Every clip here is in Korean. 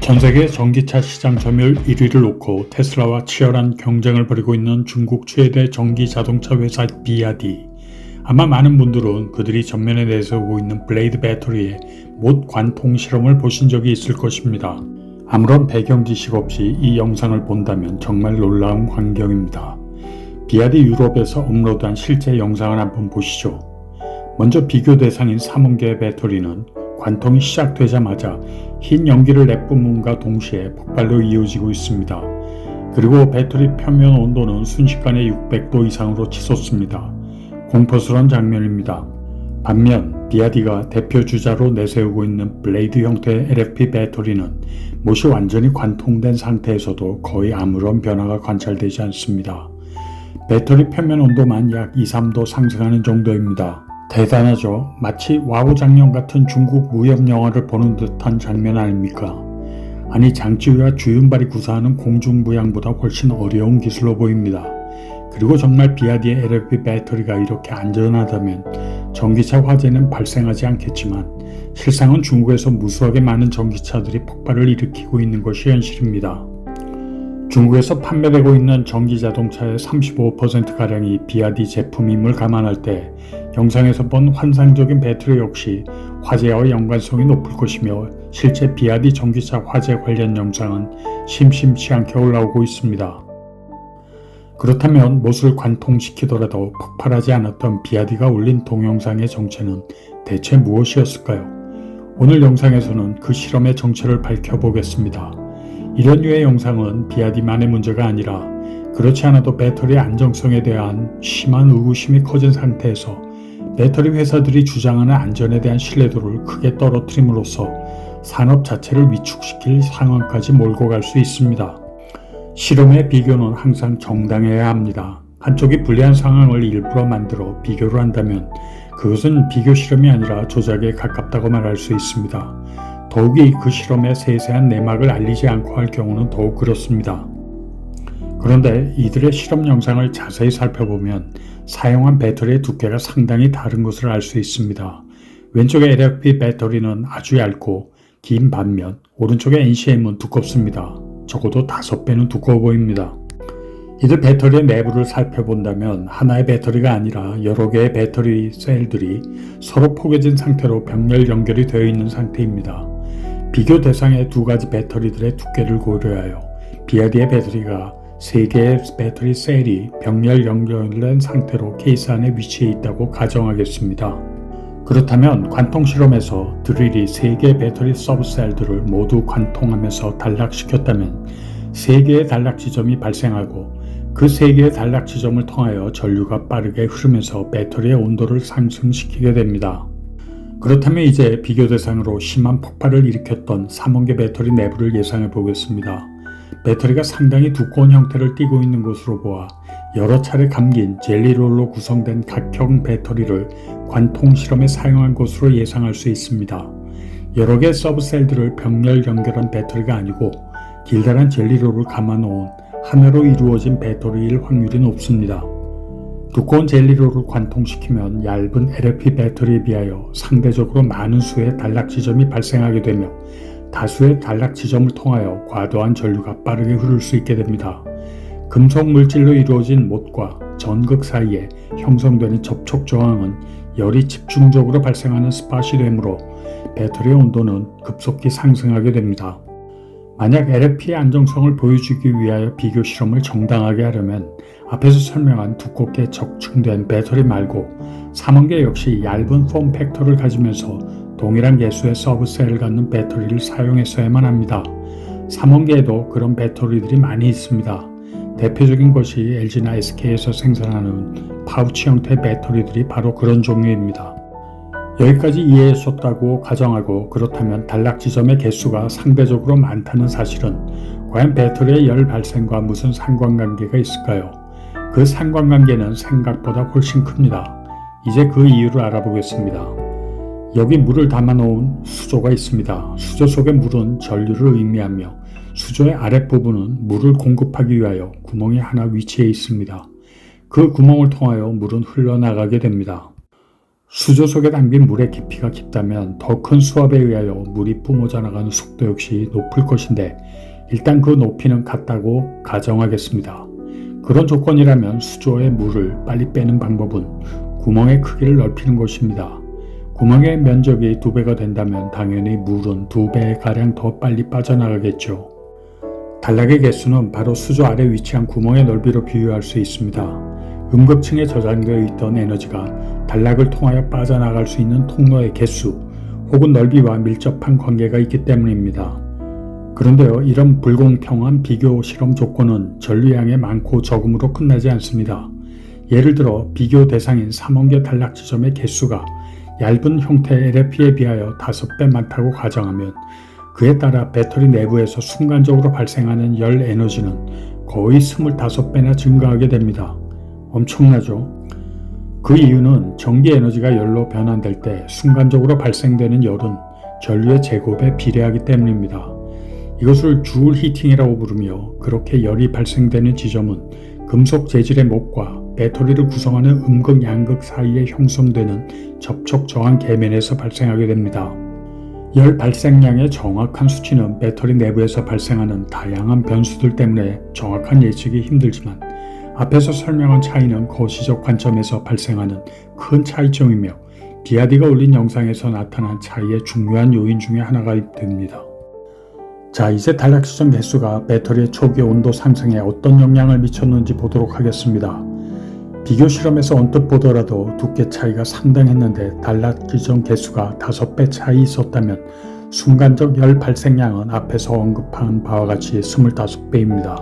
전 세계 전기차 시장 점유율 1위를 놓고 테슬라와 치열한 경쟁을 벌이고 있는 중국 최대 전기 자동차 회사 비아디. 아마 많은 분들은 그들이 전면에 내세우고 있는 블레이드 배터리의 못 관통 실험을 보신 적이 있을 것입니다. 아무런 배경 지식 없이 이 영상을 본다면 정말 놀라운 광경입니다. 비아디 유럽에서 업로드한 실제 영상을 한번 보시죠. 먼저 비교 대상인 3원계의 배터리는 관통이 시작되자마자 흰 연기를 내뿜음과 동시에 폭발로 이어지고 있습니다. 그리고 배터리 표면 온도는 순식간에 600도 이상으로 치솟습니다. 공포스러운 장면입니다. 반면 비아디가 대표 주자로 내세우고 있는 블레이드 형태의 LFP 배터리는 못이 완전히 관통된 상태에서도 거의 아무런 변화가 관찰되지 않습니다. 배터리 표면 온도만 약 2, 3도 상승하는 정도입니다. 대단하죠. 마치 와우 장면 같은 중국 무협 영화를 보는 듯한 장면 아닙니까? 아니 장치위와 주윤발이 구사하는 공중부양보다 훨씬 어려운 기술로 보입니다. 그리고 정말 비아디의 LFP 배터리가 이렇게 안전하다면 전기차 화재는 발생하지 않겠지만 실상은 중국에서 무수하게 많은 전기차들이 폭발을 일으키고 있는 것이 현실입니다. 중국에서 판매되고 있는 전기 자동차의 35%가량이 비아디 제품임을 감안할 때 영상에서 본 환상적인 배터리 역시 화재와 연관성이 높을 것이며 실제 비아디 전기차 화재 관련 영상은 심심치 않게 올라오고 있습니다. 그렇다면 못을 관통시키더라도 폭발하지 않았던 비아디가 올린 동영상의 정체는 대체 무엇이었을까요? 오늘 영상에서는 그 실험의 정체를 밝혀보겠습니다. 이런 류의 영상은 비아디만의 문제가 아니라 그렇지 않아도 배터리 안정성에 대한 심한 의구심이 커진 상태에서 배터리 회사들이 주장하는 안전에 대한 신뢰도를 크게 떨어뜨림으로써 산업 자체를 위축시킬 상황까지 몰고 갈 수 있습니다. 실험의 비교는 항상 정당해야 합니다. 한쪽이 불리한 상황을 일부러 만들어 비교를 한다면 그것은 비교 실험이 아니라 조작에 가깝다고 말할 수 있습니다. 더욱이 그 실험의 세세한 내막을 알리지 않고 할 경우는 더욱 그렇습니다. 그런데 이들의 실험 영상을 자세히 살펴보면 사용한 배터리의 두께가 상당히 다른 것을 알 수 있습니다. 왼쪽의 LFP 배터리는 아주 얇고 긴 반면 오른쪽의 NCM은 두껍습니다. 적어도 5배는 두꺼워 보입니다. 이들 배터리의 내부를 살펴본다면 하나의 배터리가 아니라 여러 개의 배터리 셀들이 서로 포개진 상태로 병렬 연결이 되어 있는 상태입니다. 비교 대상의 두 가지 배터리들의 두께를 고려하여 비아디의 배터리가 세 개의 배터리 셀이 병렬 연결된 상태로 케이스 안에 위치해 있다고 가정하겠습니다. 그렇다면 관통 실험에서 드릴이 세 개의 배터리 서브셀들을 모두 관통하면서 단락시켰다면 세 개의 단락 지점이 발생하고 그세 개의 단락 지점을 통하여 전류가 빠르게 흐르면서 배터리의 온도를 상승시키게 됩니다. 그렇다면 이제 비교 대상으로 심한 폭발을 일으켰던 3원계 배터리 내부를 예상해 보겠습니다. 배터리가 상당히 두꺼운 형태를 띠고 있는 것으로 보아 여러 차례 감긴 젤리롤로 구성된 각형 배터리를 관통 실험에 사용한 것으로 예상할 수 있습니다. 여러 개의 서브셀들을 병렬 연결한 배터리가 아니고 길다란 젤리롤을 감아놓은 하나로 이루어진 배터리일 확률이 높습니다. 두꺼운 젤리로를 관통시키면 얇은 LFP 배터리에 비하여 상대적으로 많은 수의 단락 지점이 발생하게 되며 다수의 단락 지점을 통하여 과도한 전류가 빠르게 흐를 수 있게 됩니다. 금속 물질로 이루어진 못과 전극 사이에 형성되는 접촉 저항은 열이 집중적으로 발생하는 스팟이 되므로 배터리의 온도는 급속히 상승하게 됩니다. 만약 LFP의 안정성을 보여주기 위하여 비교 실험을 정당하게 하려면 앞에서 설명한 두껍게 적층된 배터리 말고 3원계 역시 얇은 폼 팩터를 가지면서 동일한 개수의 서브셀을 갖는 배터리를 사용했어야만 합니다. 3원계에도 그런 배터리들이 많이 있습니다. 대표적인 것이 LG나 SK에서 생산하는 파우치 형태 배터리들이 바로 그런 종류입니다. 여기까지 이해했었다고 가정하고 그렇다면 단락 지점의 개수가 상대적으로 많다는 사실은 과연 배터리의 열 발생과 무슨 상관관계가 있을까요? 그 상관관계는 생각보다 훨씬 큽니다. 이제 그 이유를 알아보겠습니다. 여기 물을 담아놓은 수조가 있습니다. 수조 속의 물은 전류를 의미하며 수조의 아랫부분은 물을 공급하기 위하여 구멍이 하나 위치해 있습니다. 그 구멍을 통하여 물은 흘러나가게 됩니다. 수조 속에 담긴 물의 깊이가 깊다면 더 큰 수압에 의하여 물이 뿜어져 나가는 속도 역시 높을 것인데 일단 그 높이는 같다고 가정하겠습니다. 그런 조건이라면 수조의 물을 빨리 빼는 방법은 구멍의 크기를 넓히는 것입니다. 구멍의 면적이 두 배가 된다면 당연히 물은 두 배가량 더 빨리 빠져나가겠죠. 단락의 개수는 바로 수조 아래 위치한 구멍의 넓이로 비유할 수 있습니다. 음극층에 저장되어 있던 에너지가 단락을 통하여 빠져나갈 수 있는 통로의 개수 혹은 넓이와 밀접한 관계가 있기 때문입니다. 그런데요, 이런 불공평한 비교 실험 조건은 전류량의 많고 적음으로 끝나지 않습니다. 예를 들어 비교 대상인 3원계 단락 지점의 개수가 얇은 형태 LFP에 비하여 5배 많다고 가정하면 그에 따라 배터리 내부에서 순간적으로 발생하는 열 에너지는 거의 25배나 증가하게 됩니다. 엄청나죠? 그 이유는 전기 에너지가 열로 변환될 때 순간적으로 발생되는 열은 전류의 제곱에 비례하기 때문입니다. 이것을 줄 히팅이라고 부르며 그렇게 열이 발생되는 지점은 금속 재질의 목과 배터리를 구성하는 음극 양극 사이에 형성되는 접촉 저항 계면에서 발생하게 됩니다. 열 발생량의 정확한 수치는 배터리 내부에서 발생하는 다양한 변수들 때문에 정확한 예측이 힘들지만 앞에서 설명한 차이는 거시적 관점에서 발생하는 큰 차이점이며 비아디가 올린 영상에서 나타난 차이의 중요한 요인 중의 하나가 됩니다. 자 이제 단락 지점 개수가 배터리의 초기 온도 상승에 어떤 영향을 미쳤는지 보도록 하겠습니다. 비교 실험에서 언뜻 보더라도 두께 차이가 상당했는데 단락 지점 개수가 5배 차이 있었다면 순간적 열 발생량은 앞에서 언급한 바와 같이 25배입니다.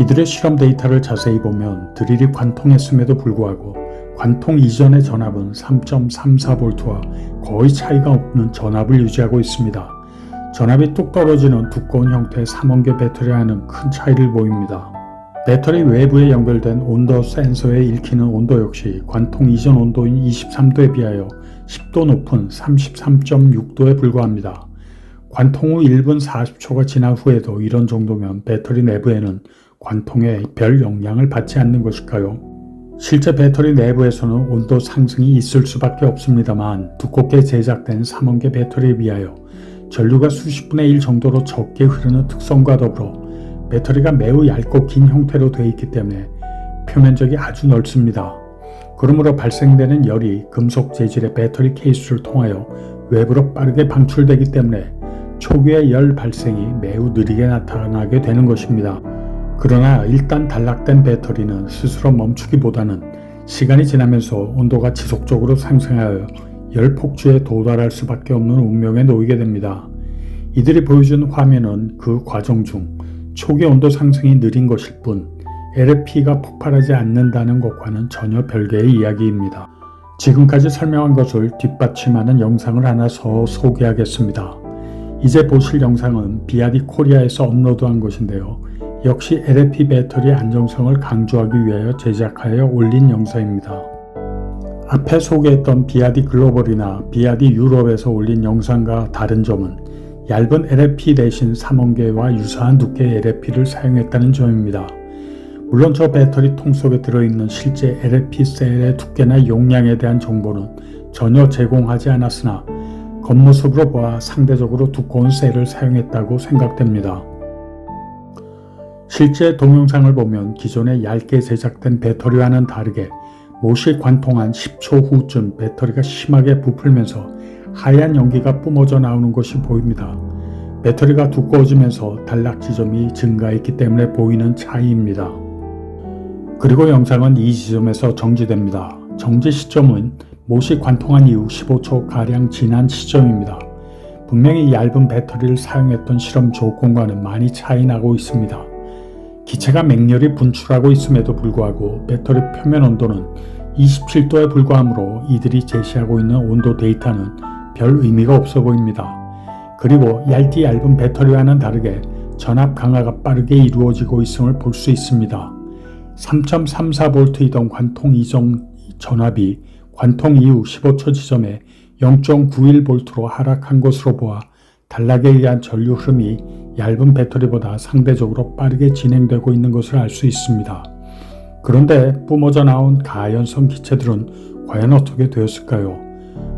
이들의 실험 데이터를 자세히 보면 드릴이 관통했음에도 불구하고 관통 이전의 전압은 3.34V와 거의 차이가 없는 전압을 유지하고 있습니다. 전압이 뚝 떨어지는 두꺼운 형태의 3원계 배터리와는 큰 차이를 보입니다. 배터리 외부에 연결된 온도 센서에 읽히는 온도 역시 관통 이전 온도인 23도에 비하여 10도 높은 33.6도에 불과합니다. 관통 후 1분 40초가 지난 후에도 이런 정도면 배터리 내부에는 관통에 별 영향을 받지 않는 것일까요? 실제 배터리 내부에서는 온도 상승이 있을 수밖에 없습니다만 두껍게 제작된 3원계 배터리에 비하여 전류가 수십 분의 1 정도로 적게 흐르는 특성과 더불어 배터리가 매우 얇고 긴 형태로 되어 있기 때문에 표면적이 아주 넓습니다. 그러므로 발생되는 열이 금속 재질의 배터리 케이스를 통하여 외부로 빠르게 방출되기 때문에 초기의 열 발생이 매우 느리게 나타나게 되는 것입니다. 그러나 일단 단락된 배터리는 스스로 멈추기보다는 시간이 지나면서 온도가 지속적으로 상승하여 열 폭주에 도달할 수밖에 없는 운명에 놓이게 됩니다. 이들이 보여준 화면은 그 과정 중 초기 온도 상승이 느린 것일 뿐 LFP가 폭발하지 않는다는 것과는 전혀 별개의 이야기입니다. 지금까지 설명한 것을 뒷받침하는 영상을 하나 더 소개하겠습니다. 이제 보실 영상은 비아디 코리아에서 업로드한 것인데요. 역시 LFP 배터리의 안정성을 강조하기 위하여 제작하여 올린 영상입니다. 앞에 소개했던 비아디 글로벌이나 비아디 유럽에서 올린 영상과 다른 점은 얇은 LFP 대신 3원계와 유사한 두께의 LFP를 사용했다는 점입니다. 물론 저 배터리 통 속에 들어있는 실제 LFP 셀의 두께나 용량에 대한 정보는 전혀 제공하지 않았으나 겉모습으로 보아 상대적으로 두꺼운 셀을 사용했다고 생각됩니다. 실제 동영상을 보면 기존의 얇게 제작된 배터리와는 다르게 못이 관통한 10초 후쯤 배터리가 심하게 부풀면서 하얀 연기가 뿜어져 나오는 것이 보입니다. 배터리가 두꺼워지면서 단락 지점이 증가했기 때문에 보이는 차이입니다. 그리고 영상은 이 지점에서 정지됩니다. 정지 시점은 못이 관통한 이후 15초 가량 지난 시점입니다. 분명히 얇은 배터리를 사용했던 실험 조건과는 많이 차이 나고 있습니다. 기체가 맹렬히 분출하고 있음에도 불구하고 배터리 표면 온도는 27도에 불과하므로 이들이 제시하고 있는 온도 데이터는 별 의미가 없어 보입니다. 그리고 얇디 얇은 배터리와는 다르게 전압 강화가 빠르게 이루어지고 있음을 볼 수 있습니다. 3.34V이던 관통 이정 전압이 관통 이후 15초 지점에 0.91V로 하락한 것으로 보아 단락에 의한 전류 흐름이 얇은 배터리보다 상대적으로 빠르게 진행되고 있는 것을 알 수 있습니다. 그런데 뿜어져 나온 가연성 기체들은 과연 어떻게 되었을까요?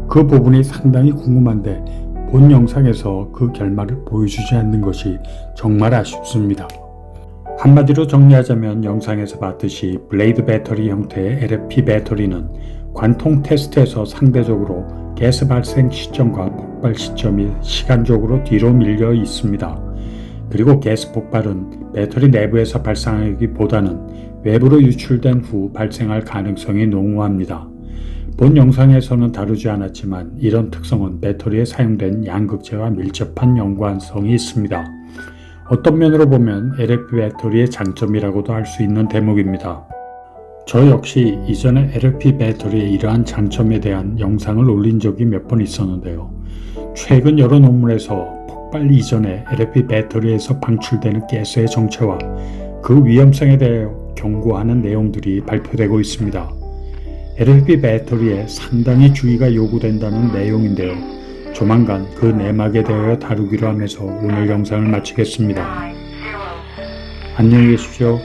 그 부분이 상당히 궁금한데 본 영상에서 그 결말을 보여주지 않는 것이 정말 아쉽습니다. 한마디로 정리하자면 영상에서 봤듯이 블레이드 배터리 형태의 LFP 배터리는 관통 테스트에서 상대적으로 가스 발생 시점과 폭발 시점이 시간적으로 뒤로 밀려 있습니다. 그리고 가스 폭발은 배터리 내부에서 발생하기보다는 외부로 유출된 후 발생할 가능성이 농후합니다. 본 영상에서는 다루지 않았지만 이런 특성은 배터리에 사용된 양극재와 밀접한 연관성이 있습니다. 어떤 면으로 보면 LFP 배터리의 장점이라고도 할 수 있는 대목입니다. 저 역시 이전에 LFP 배터리의 이러한 장점에 대한 영상을 올린 적이 몇 번 있었는데요. 최근 여러 논문에서 폭발 이전에 LFP 배터리에서 방출되는 가스의 정체와 그 위험성에 대해 경고하는 내용들이 발표되고 있습니다. LFP 배터리에 상당히 주의가 요구된다는 내용인데요. 조만간 그 내막에 대하여 다루기로 하면서 오늘 영상을 마치겠습니다. 안녕히 계십시오.